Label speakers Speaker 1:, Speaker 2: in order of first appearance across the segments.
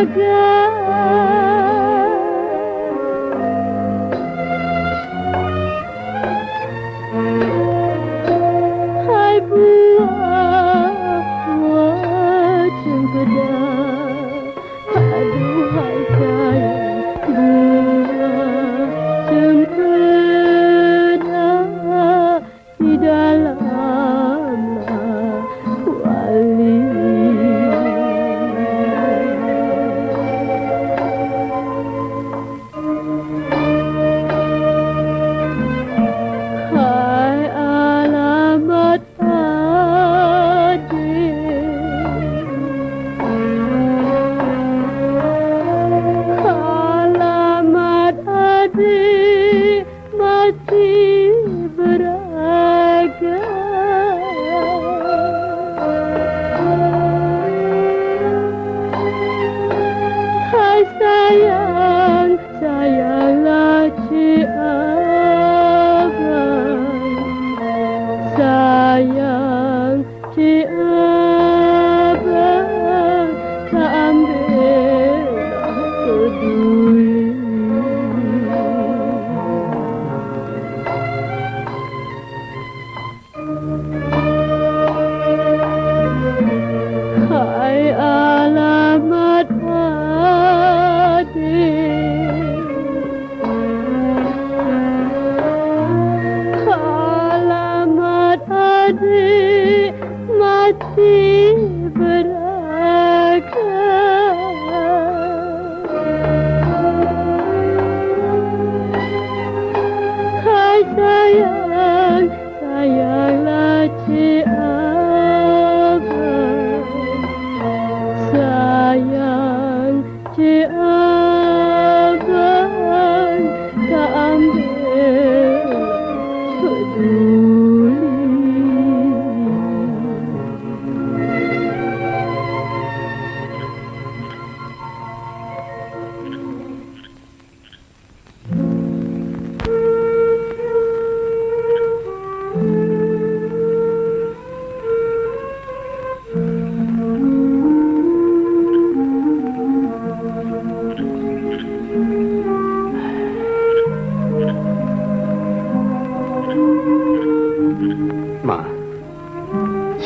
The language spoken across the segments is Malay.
Speaker 1: again.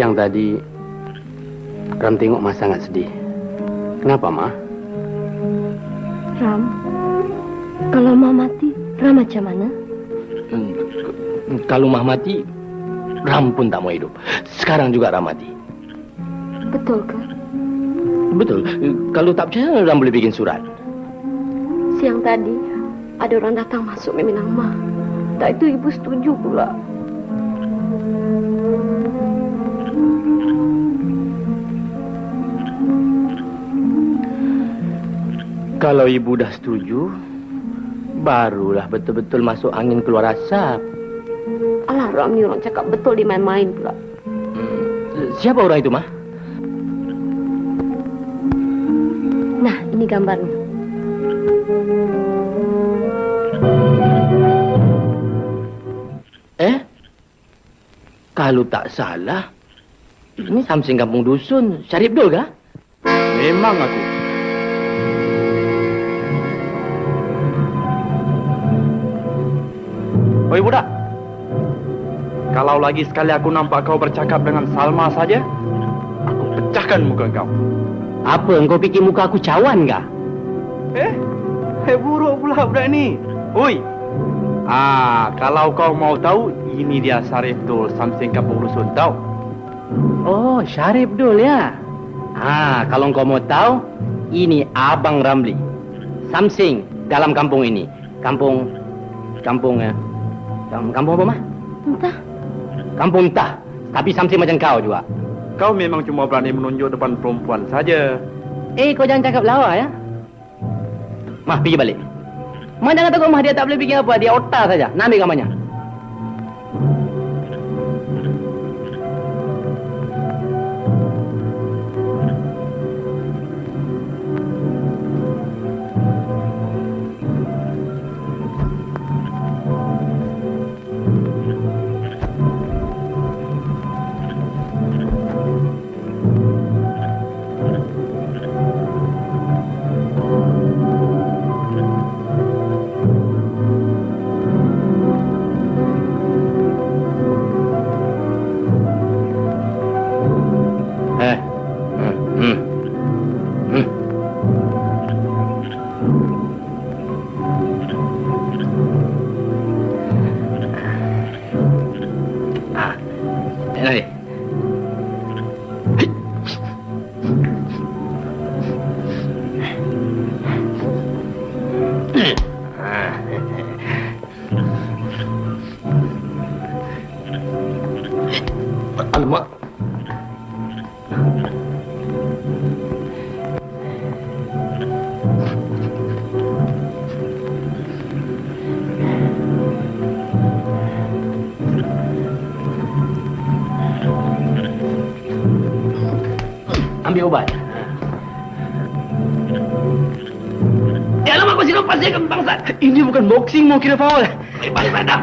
Speaker 1: Siang tadi Ram tengok Ma sangat sedih. Kenapa, Ma?
Speaker 2: Ram, kalau Ma mati, Ram macam mana?
Speaker 1: Hmm, Kalau Mah mati, Ram pun tak mau hidup. Sekarang juga Ram mati.
Speaker 2: Betul ke?
Speaker 1: Betul. Kalau tak percaya, Ram boleh bikin surat.
Speaker 2: Siang tadi, ada orang datang masuk meminang Ma. Tak itu ibu setuju pula.
Speaker 1: Kalau ibu dah setuju, barulah betul-betul masuk angin keluar asap.
Speaker 2: Alah Ram ni orang cakap betul dia main-main pula.
Speaker 1: Hmm, Siapa orang itu, Mah?
Speaker 2: Nah, ini gambarnya.
Speaker 1: Eh? Kalau tak salah, ini Samsing Kampung Dusun. Syarif Dul kah?
Speaker 3: Memang aku. Oi budak. Kalau lagi sekali aku nampak kau bercakap dengan Salma saja, aku pecahkan muka kau.
Speaker 1: Apa, engkau fikir muka aku cawan kah?
Speaker 3: Eh? Eh buruk pula budak ni. Oi. Ah, kalau kau mau tahu, ini dia Sarif Dul Samsing Kampung Dusun tahu.
Speaker 1: Oh, Syarif Dul ya. Ah, kalau engkau mau tahu, ini Abang Ramli. Samsing dalam kampung ini. Kampung kampung ya. Kam- Kampung apa, Mah?
Speaker 2: Entah.
Speaker 1: Kampung Entah. Tapi Samsing macam kau juga.
Speaker 3: Kau memang cuma berani menunjuk depan perempuan saja.
Speaker 1: Eh, kau jangan cakap lawa ya. Mah, pergi balik. Mah jangan takut Mah dia tak boleh bikin apa. Dia otak saja. Nak ambil gambarnya.
Speaker 4: Ambil ubat. Ya lama kau sini pasti akan bangsat.
Speaker 3: Ini bukan boxing mau kira foul.
Speaker 4: Balik balik badan.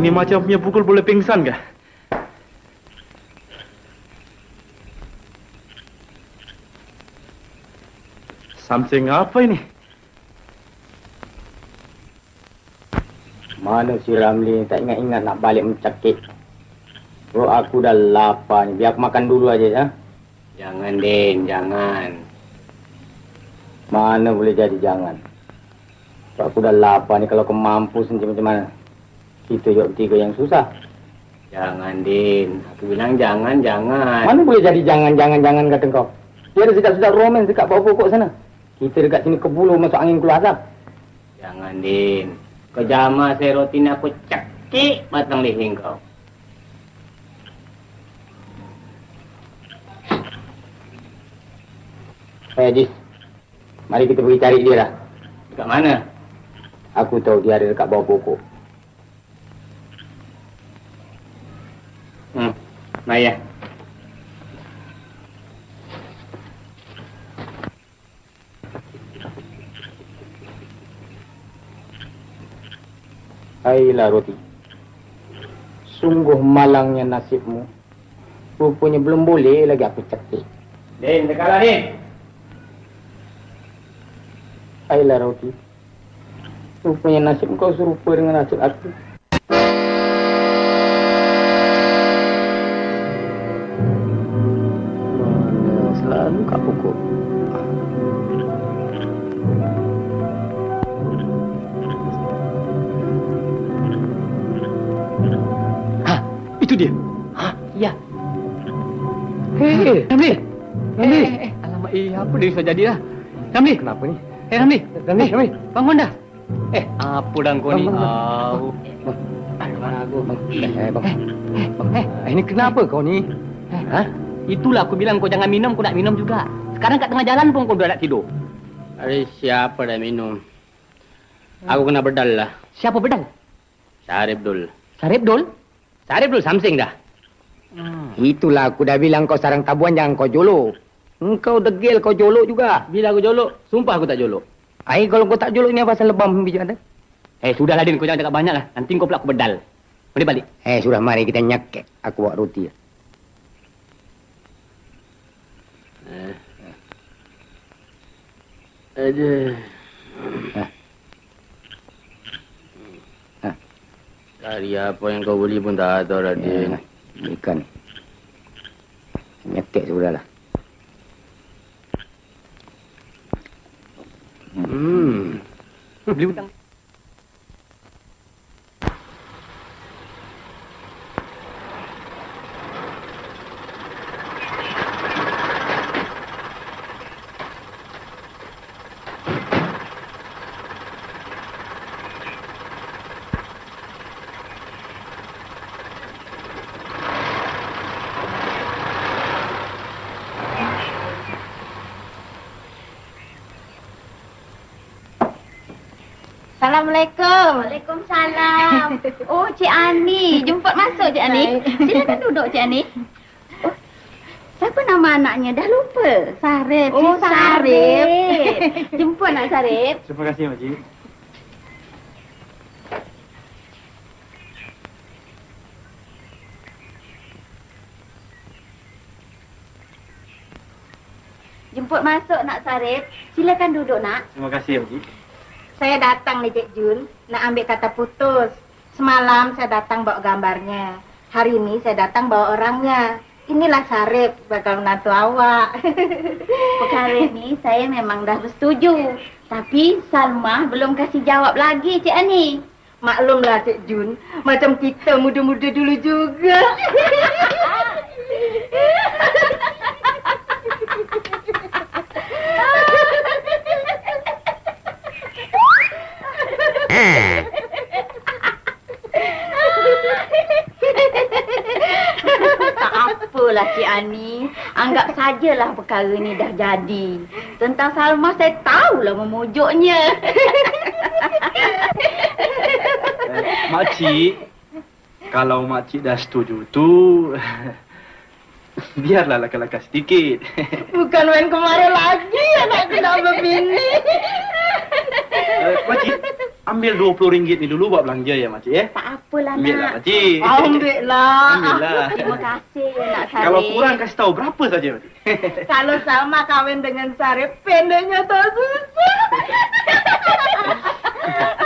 Speaker 3: Ini macam punya pukul boleh pingsan kah? Something apa ini?
Speaker 4: Mana si Ramli tak ingat-ingat nak balik mencakit. Bro aku dah lapar ni. Biar aku makan dulu aja ya. Jangan Din, jangan. Mana boleh jadi jangan. Bro aku dah lapar ni kalau kau mampu sendiri macam mana. Kita juga bertiga yang susah. Jangan Din. Aku bilang jangan, jangan. Mana boleh jadi jangan, jangan, jangan kata kau. Dia ada sekap-sekap roman dekat bawah pokok sana. Kita dekat sini kebulu masuk angin keluar asap. Jangan Din. Kau jama saya roti ni aku cekik batang leher kau. Hai Ajis. Mari kita pergi cari dia lah. Dekat mana? Aku tahu dia ada dekat bawah pokok. Hmm. Mari ya. Hailah roti. Sungguh malangnya nasibmu. Rupanya belum boleh lagi aku cekik. Din, dekatlah Din. Hailah roti. Rupanya nasib kau serupa dengan nasib aku. Mana selalu kat pokok.
Speaker 3: Itu dia.
Speaker 4: Hah? Ya.
Speaker 3: Hei, Ramli. Ramli.
Speaker 4: Eh, eh, alamak, eh, apa dia sudah jadi dah? Ramli.
Speaker 3: Kenapa ni?
Speaker 4: Eh, Eh. Eh. Eh. Eh. Eh, ini kenapa kau ni? Eh, ha? Itulah aku bilang kau jangan minum, kau nak minum juga. Sekarang kat tengah jalan pun kau dah nak tidur. Ada siapa dah minum? Aku kena bedal lah. Siapa bedal? Syarif Dul. Syarif Dul? Syarif Dul samsing dah.
Speaker 5: Itulah aku dah bilang kau sarang tabuan jangan kau jolok. Engkau degil kau jolok juga.
Speaker 4: Bila aku jolok, sumpah aku tak jolok.
Speaker 5: Ai kalau kau tak jolok ni apa pasal lebam bijak anda?
Speaker 4: Eh, sudahlah Din, kau jangan cakap banyak lah. Nanti kau pula aku bedal. Boleh balik?
Speaker 5: Eh sudah mari kita nyakek. Aku buat roti.
Speaker 4: Aduh.
Speaker 5: Hah. Hah.
Speaker 4: Cari apa yang kau beli pun tak ada, Radin.
Speaker 5: Ya, ikan. Nyakek sudahlah.
Speaker 4: Hmm.
Speaker 5: Beli
Speaker 2: Assalamualaikum. Waalaikumsalam. Oh, Cik Ani. Jemput masuk, Cik Ani. Silakan duduk, Cik Ani. Oh, siapa nama anaknya? Dah lupa. Sarip. Oh, Sarip. Jemput nak Sarip.
Speaker 3: Terima kasih, Makcik.
Speaker 2: Jemput masuk nak Sarip. Silakan duduk nak.
Speaker 3: Terima kasih, Makcik.
Speaker 6: Saya datang ni Cik Jun nak ambil kata putus. Semalam saya datang bawa gambarnya.
Speaker 2: Hari ini saya datang bawa orangnya. Inilah Sarip bakal menantu awak. Perkara ini saya memang dah bersetuju. Tapi Salma belum kasih jawab lagi Cik Ani. Maklumlah Cik Jun, macam kita muda-muda dulu juga. tak apalah Cik Ani. Anggap sajalah perkara ni dah jadi. Tentang Salma saya tahulah memujuknya.
Speaker 3: Eh, makcik, kalau makcik dah setuju tu, biarlah laka-laka sedikit.
Speaker 2: Bukan main kemarin lagi anak kena berbini.
Speaker 3: Eh, makcik, ambil RM20 ni dulu buat belanja ya makcik ya.
Speaker 2: Tak apalah
Speaker 3: Ambil lah
Speaker 2: nak.
Speaker 3: makcik.
Speaker 2: Ambil lah.
Speaker 3: Ambil lah.
Speaker 2: Terima kasih nak Sarip.
Speaker 3: Kalau kurang kasih tahu berapa saja makcik.
Speaker 2: Kalau Salma kahwin dengan Sarip, pendeknya tak susah.